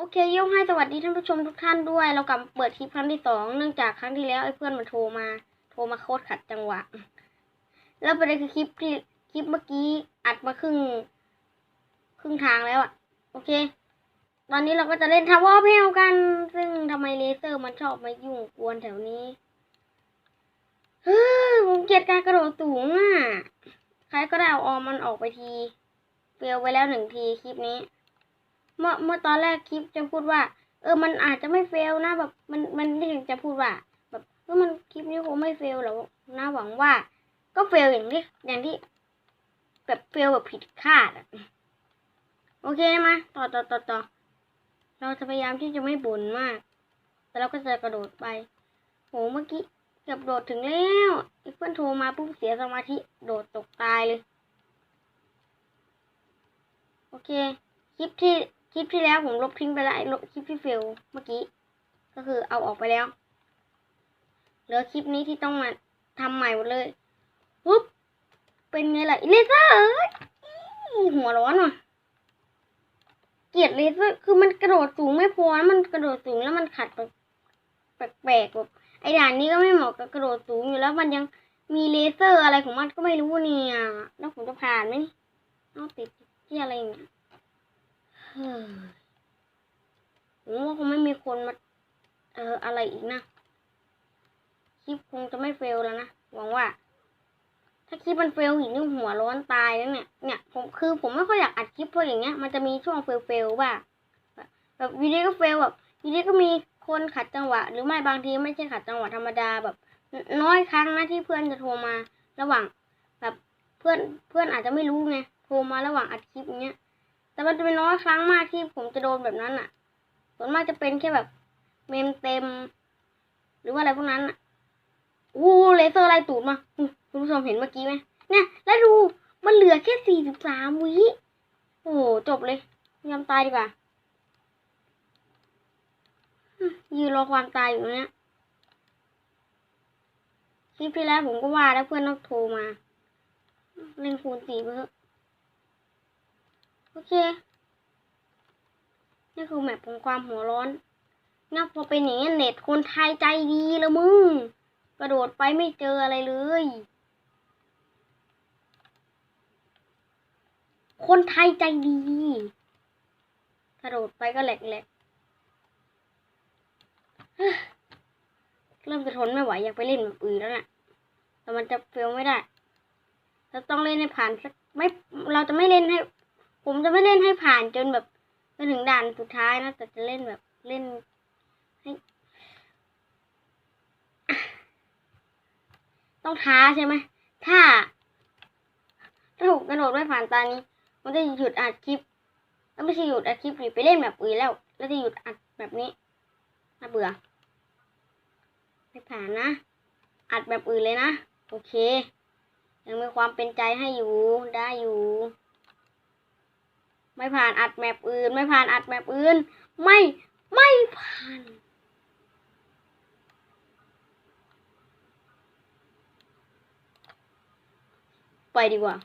โอเคยกให้สวัสดีท่านผู้ชมทุกท่านด้วย เรากลับเปิดคลิปครั้งที่สองเนื่องจากครั้งที่แล้วไอ้เพื่อนมันโทรมา โทรมาโคตรขัดจังหวะ แล้วประเด็นคือคลิปที่คลิปเมื่อกี้อัดมาครึ่ง ครึ่งทางแล้วอะโอเค ตอนนี้เราก็จะเล่นทาวเวอร์เพลกัน ซึ่งทำไมเลเซอร์มันชอบมายุ่งกวนแถวนี้เฮ้ยผมเกลียดการกระโดดสูงอะใครก็ได้เอาออมมันออกไปทีเฟลไปแล้วหนึ่งทีคลิปนี้ เมื่อเมื่อตอนแรกคลิปจะพูดว่า เออมันอาจจะไม่เฟลนะแบบมันมันไม่ถึงจะพูดว่า แบบเออมันคลิปนี้คงไม่เฟลหรอกนะหวังว่า ก็เฟลอย่างที่อย่างที่ แบบเฟลแบบผิดคาดอะโอเคมาต่อต่อต่อต่อเราจะพยายามที่จะไม่บ่นมาก แต่เราก็จะกระโดดไปโหเมื่อกี้เกือบโดดถึงแล้วไอ้เพื่อนโทรมาปุ๊บเสียสมาธิโดดตกตายเลย โอเค คลิปที่ คลิปที่แล้วผมลบทิ้งไปแล้วลบคลิปที่เฟลเมื่อกี้ ก็คือเอาออกไปแล้ว เหลือคลิปนี้ที่ต้องมาทำใหม่หมดเลยปุ๊บเป็นไงล่ะเลเซอร์หัวร้อนว่ะ เกลียดเลเซอร์คือมันกระโดดสูงไม่พอนะมันกระโดดสูงแล้วมันขัดแบบแปลกๆแบบไอ้ด่านนี้ก็ไม่เหมาะกับกระโดดสูงอยู่แล้วมันยังมีเลเซอร์อะไรของมันก็ไม่รู้เนี่ย แล้วผมจะผ่านไหมนี่เอาติดที่อะไรอย่างเงี้ยเฮ้ย ผมว่าคงไม่มีคนมา เอออะไรอีกนะ คลิปคงจะไม่เฟลแล้วนะ หวังว่า ถ้าคลิปมันเฟลอีกนี่หัวร้อนตายแล้วเนี่ย เนี่ย ผมคือผมไม่ค่อยอยากอัดคลิปเพราะอย่างเงี้ย มันจะมีช่วงเฟลเฟลบ้างแบบแบบวีดีโอก็เฟลแบบวีดีโอก็มีคนขัดจังหวะ หรือไม่บางทีไม่ใช่ขัดจังหวะธรรมดาแบบ น้อยครั้งนะที่เพื่อนจะโทรมา ระหว่าง แบบเพื่อนเพื่อนอาจจะไม่รู้ไงโทรมาระหว่างอัดคลิปอย่างเงี้ย แต่มันจะเป็นน้อยครั้งมากที่ผมจะโดนแบบนั้นอะ ส่วนมากจะเป็นแค่แบบเมมเต็ม หรือว่าอะไรพวกนั้นอะอู้เลเซอร์ไล่ตูดมาคุณผู้ชมเห็นเมื่อกี้ไหมเนี่ย แล้วดูมันเหลือแค่สี่สิบสามวิโอ้จบเลยยอมตายดีกว่ายืนรอความตายอยู่เนี้ยคลิปที่แล้วผมก็ว่าแล้วเพื่อนต้องโทรมา เล่นคูณสี่ไปเถอะ โอเค นี่คือแมปของความหัวร้อนนะพอเป็นอย่างนี้เน็ตคนไทยใจดีล้วมึง กระโดดไปไม่เจออะไรเลย คนไทยใจดี กระโดดไปก็แหลกแหลกเฮ้ยเริ่มจะทนไม่ไหวอยากไปเล่นแบบอื่นแล้วน่ะ แต่มันจะเฟลไม่ได้ เราต้องเล่นให้ผ่านสักไม่ เราจะไม่เล่นให้ ผมจะไม่เล่นให้ผ่านจนแบบจนถึงด่านสุดท้ายนะ แต่จะเล่นแบบเล่นให้ต้องท้าใช่ไหมถ้าถ้าถูกกระโดดไม่ผ่านตานี้ มันจะหยุดอัดคลิป แล้วไม่ใช่หยุดอัดคลิปหรือไปเล่นแบบอื่นแล้ว แล้วจะหยุดอัดแบบนี้น่าเบื่อ ไม่ผ่านนะ อัดแบบอื่นเลยนะ โอเค ยังมีความเป็นใจให้อยู่ ได้อยู่ ไม่ผ่านอัดแมปอื่น ไม่ผ่านอัดแมปอื่น ไม่ไม่ผ่านไปดีกว่า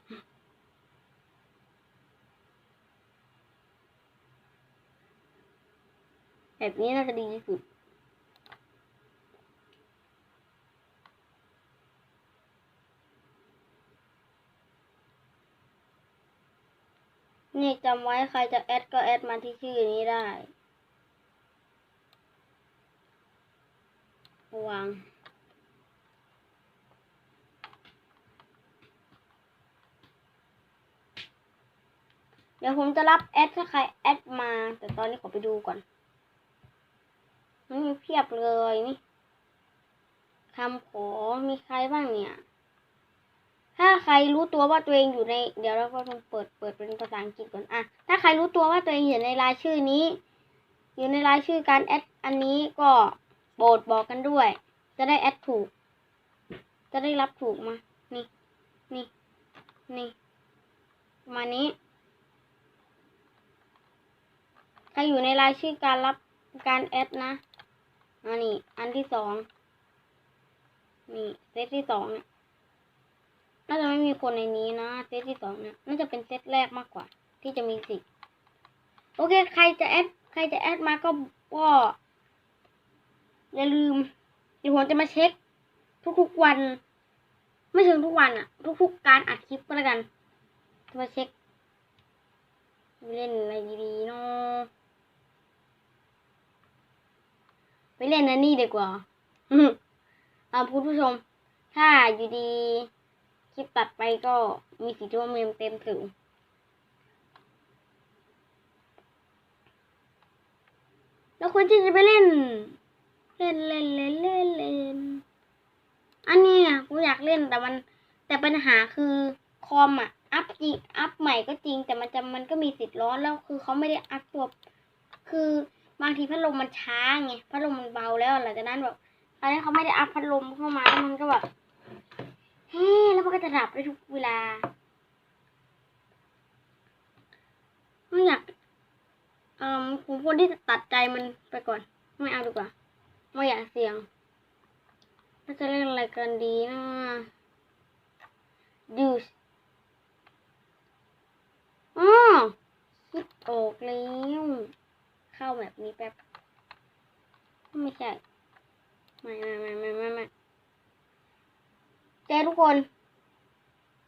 แบบนี้น่าจะดีที่สุด นี่จำไว้ใครจะแอดก็แอดมาที่ชื่อนี้ได้ วางเดี๋ยวผมจะรับแอดถ้าใครแอดมา แต่ตอนนี้ขอไปดูก่อนมันมีเพียบเลยนี่คำขอมีใครบ้างเนี่ย ถ้าใครรู้ตัวว่าตัวเองอยู่ใน เดี๋ยวเราก็ต้องเปิดเปิดเป็นภาษาอังกฤษก่อนอะถ้าใครรู้ตัวว่าตัวเองอยู่ในรายชื่อนี้ อยู่ในรายชื่อการแอดอันนี้ก็โปรดบอกกันด้วย จะได้แอดถูก จะได้รับถูกมา นี่ นี่ นี่ มานี้ ใครอยู่ในรายชื่อการรับการแอดนะอันนี้ อันที่สอง นี่เซตที่สองเนี่ย น่าจะไม่มีคนในนี้นะเซตที่สองเนี่ยน่าจะเป็นเซตแรกมากกว่า ที่จะมีสิโอเค ใครจะแอดใครจะแอดมาก็ก็อย่าลืมเดี๋ยวผมจะมาเช็ค ทุกๆวัน ไม่ถึงทุกวันอะทุกๆการอัดคลิปก็แล้วกันจะมาเช็คไปเล่นอะไรดีๆเนาะไปเล่นนันนี่ดีกว่าเอาคุณผู้ชม ถ้าอยู่ดี คลิปตัดไปก็มีสิทธิ์ที่ว่าเมมเต็มถึงแล้วคนที่จะไปเล่น เล่นเล่นเล่นเล่นเล่นอันนี้อะกูอยากเล่นแต่มัน แต่ปัญหาคือคอมอะอัพจริงอัพใหม่ก็จริง แต่มันจะมันก็มีสิทธิ์ร้อนแล้วคือเขาไม่ได้อัพตัวคือบางทีพัดลมมันช้าไงพัดลมมันเบาแล้วหลังจากนั้นแบบตอนนี้เขาไม่ได้อัพพัดลมเข้ามาแล้วมันก็แบบ แล้วมันก็จะดับได้ทุกเวลาไม่อยากเอ่อผมควรที่จะตัดใจมันไปก่อน ไม่เอาดีกว่า ไม่อยากเสี่ยงน่าจะเล่นอะไรกันดีนะดูสอ๋อคิดออกแล้วเข้าแบบนี้แป๊บ ไม่ใช่ ไม่ไม่ไม่ไม่ไม่ ไม่เจ้ทุกคน